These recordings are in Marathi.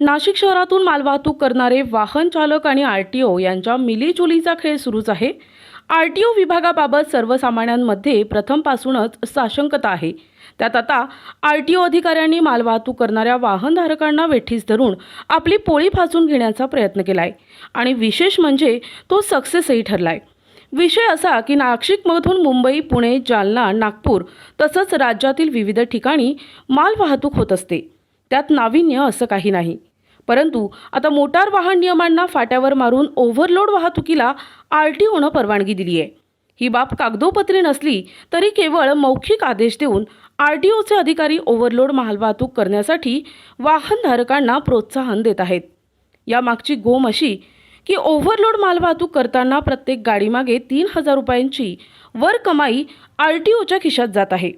नाशिक शहरातून मालवाहतूक करणारे वाहन चालक आणि आर टी ओ यांच्या मिलीजुलीचा खेळ सुरूच आहे. आर टी ओ विभागाबाबत सर्वसामान्यांमध्ये प्रथमपासूनच साशंकता आहे. त्यात आता आर टी ओ अधिकाऱ्यांनी मालवाहतूक करणाऱ्या वाहनधारकांना वेठीस धरून आपली पोळी फासून घेण्याचा प्रयत्न केलाय. आणि विशेष म्हणजे तो सक्सेसही ठरलाय. विषय असा की नाशिकमधून मुंबई पुणे जालना नागपूर तसंच राज्यातील विविध ठिकाणी मालवाहतूक होत असते. त्यात नाविन्य असं काही नाही. परंतु आता मोटार वाहन नियमांना फाट्यावर मारून ओव्हरलोड वाहतुकीला आर टी ओनं परवानगी दिली आहे. ही बाब कागदोपत्री नसली तरी केवळ मौखिक आदेश देऊन आर टी ओचे अधिकारी ओव्हरलोड मालवाहतूक करण्यासाठी वाहनधारकांना प्रोत्साहन देत आहेत. यामागची गोम अशी की ओव्हरलोड मालवाहतूक करताना प्रत्येक गाडीमागे तीन हजार रुपयांची वर कमाई आर टी ओच्या खिशात जात आहे.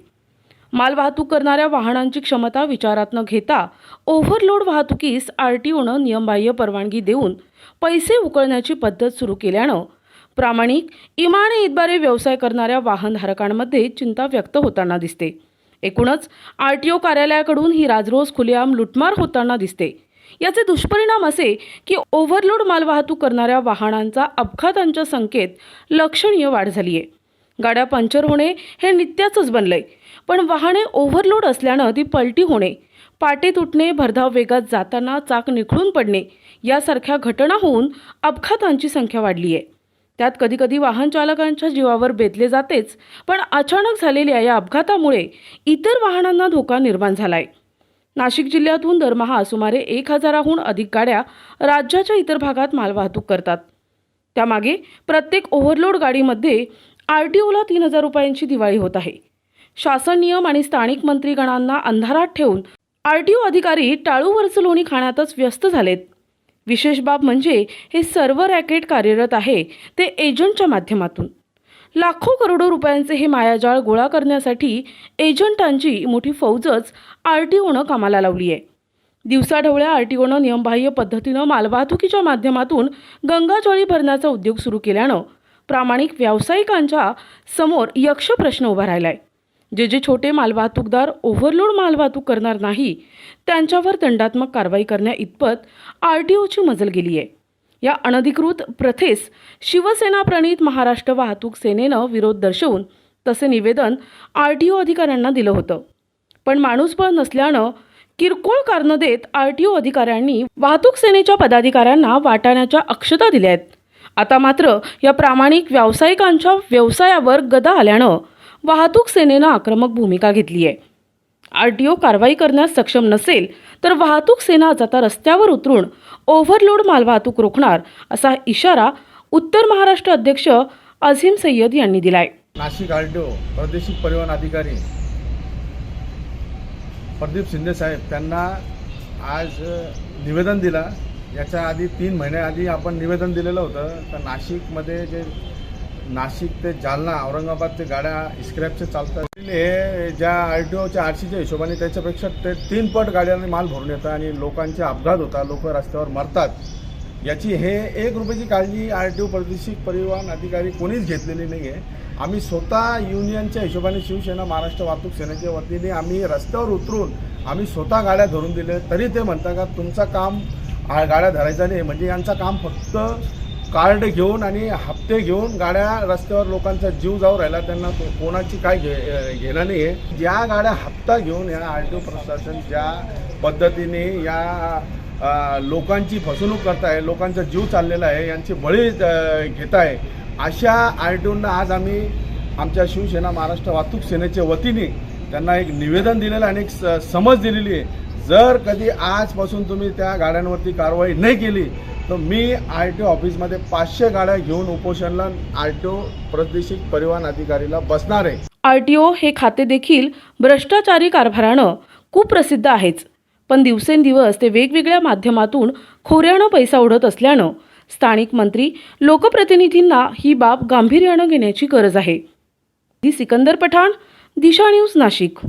मालवाहतूक करणाऱ्या वाहनांची क्षमता विचारात न घेता ओव्हरलोड वाहतुकीस आर टी ओनं नियमबाह्य परवानगी देऊन पैसे उकळण्याची पद्धत सुरू केल्यानं प्रामाणिक इमाने इतबारे व्यवसाय करणाऱ्या वाहनधारकांमध्ये चिंता व्यक्त होताना दिसते. एकूणच आर टी ओ कार्यालयाकडून ही राजरोज खुलेआम लुटमार होताना दिसते. याचे दुष्परिणाम असे की ओव्हरलोड मालवाहतूक करणाऱ्या वाहनांचा अपघातांच्या संख्येत लक्षणीय वाढ झाली आहे गाड्या पंक्चर होणे हे नित्याचंच बनलं आहे पण वाहने ओव्हरलोड असल्यानं ती पलटी होणे पाटे तुटणे भरधाव वेगात जाताना चाक निखळून पडणे यासारख्या घटना होऊन अपघातांची संख्या वाढली आहे त्यात कधीकधी वाहन चालकांच्या जीवावर बेतले जातेच पण अचानक झालेल्या या अपघातामुळे इतर वाहनांना धोका निर्माण झालाय. नाशिक जिल्ह्यातून दरमहा सुमारे एक हजाराहून अधिक गाड्या राज्याच्या इतर भागात मालवाहतूक करतात. त्यामागे प्रत्येक ओव्हरलोड गाडीमध्ये आर टी ओला तीन हजार रुपयांची दिवाळी होत आहे. शासन नियम आणि स्थानिक मंत्रीगणांना अंधारात ठेवून आर टी ओ अधिकारी टाळूवरचं लोणी खाण्यातच व्यस्त झालेत. विशेष बाब म्हणजे हे सर्व रॅकेट कार्यरत आहे ते एजंटच्या माध्यमातून. लाखो करोडो रुपयांचे हे मायाजाळ गोळा करण्यासाठी एजंटांची मोठी फौजच आर टी ओनं कामाला लावली आहे. दिवसाढवळ्या आर टी ओनं नियमबाह्य पद्धतीनं मालवाहतुकीच्या माध्यमातून गंगाजळी भरण्याचा उद्योग सुरू केल्यानं प्रामाणिक व्यावसायिकांच्या समोर यक्ष प्रश्न उभा आहे जे जे छोटे मालवाहतूकदार ओव्हरलोड मालवाहतूक करणार नाही त्यांच्यावर दंडात्मक कारवाई करण्या इतपत आर टी ओची मजल गेली आहे या अनधिकृत प्रथेस शिवसेना प्रणित महाराष्ट्र वाहतूक सेनेनं विरोध दर्शवून तसे निवेदन आर टी ओ अधिकाऱ्यांना दिलं होतं. पण माणूसबळ नसल्यानं किरकोळ कारणं देत आर टी ओ अधिकाऱ्यांनी वाहतूक सेनेच्या पदाधिकाऱ्यांना वाटाण्याच्या अक्षता दिल्या आहेत. आता मात्र या प्रामाणिक व्यावसायिकांच्या व्यवसायावर गदा आल्यानं वाहतूक सेनेनं आक्रमक भूमिका घेतली आहे. आर टी ओ कारवाई करण्यास सक्षम नसेल तर वाहतूक सेना आता रस्त्यावर उतरून ओव्हरलोड मालवाहतूक रोखणार असा इशारा उत्तर महाराष्ट्र अध्यक्ष अझीम सय्यद यांनी दिलाय. नाशिक आर टी ओ प्रादेशिक परिवहन अधिकारी प्रदीप शिंदे साहेब त्यांना आज निवेदन दिला याच्या आधी तीन महिन्याआधी आपण निवेदन दिलेलं होतं. तर नाशिकमध्ये जे नाशिक ते जालना औरंगाबादच्या गाड्या स्क्रॅपचे चालतात. हे ज्या आर टी ओच्या आर सीच्या हिशोबाने त्याच्यापेक्षा ते तीन पट गाड्यांनी माल भरून येतं आणि लोकांचे अपघात होतात लोक रस्त्यावर मरतात. याची हे एक रुपयाची काळजी आर टी ओ प्रादेशिक परिवहन अधिकारी कोणीच घेतलेली नाही आहे आम्ही स्वतः युनियनच्या हिशोबाने शिवसेना महाराष्ट्र वाहतूक सेनेच्या वतीने आम्ही रस्त्यावर उतरून आम्ही स्वतः गाड्या धरून दिले तरी ते म्हणतात का तुमचं काम गाड्या धरायचा नाही. म्हणजे यांचं काम फक्त कार्ड घेऊन आणि हप्ते घेऊन गाड्या रस्त्यावर लोकांचा जीव जाऊ राहिला. त्यांना को- कोणाची काय घे घेणं नाही आहे ज्या गाड्या हप्ता घेऊन या आर टी ओ प्रशासन ज्या पद्धतीने या लोकांची फसवणूक करताय लोकांचा जीव चाललेला आहे यांची बळी घेत आहे अशा आर टी ओंना आज आम्ही आमच्या शिवसेना महाराष्ट्र वाहतूक सेनेच्या वतीने त्यांना एक निवेदन दिलेलं आणि एक स- समज दिलेली आहे. जर कधी आजपासून तुम्ही त्या गाड्यांवरती कारवाई नाही केली तर मी आर टी ओ ऑफिसमध्ये पाचशे गाड्या घेऊन उपोषणला आर टी ओ प्रादेशिक परिवहन अधिकारीला बसणार आहे. आर टी ओ हे खाते देखील भ्रष्टाचारी कारभारानं कुप्रसिद्ध आहेच. पण दिवसेंदिवस ते वेगवेगळ्या माध्यमातून खोऱ्यानं पैसा उडत असल्यानं स्थानिक मंत्री लोकप्रतिनिधींना ही बाब गांभीर्यानं घेण्याची गरज आहे. दी सिकंदर पठाण दिशा न्यूज नाशिक.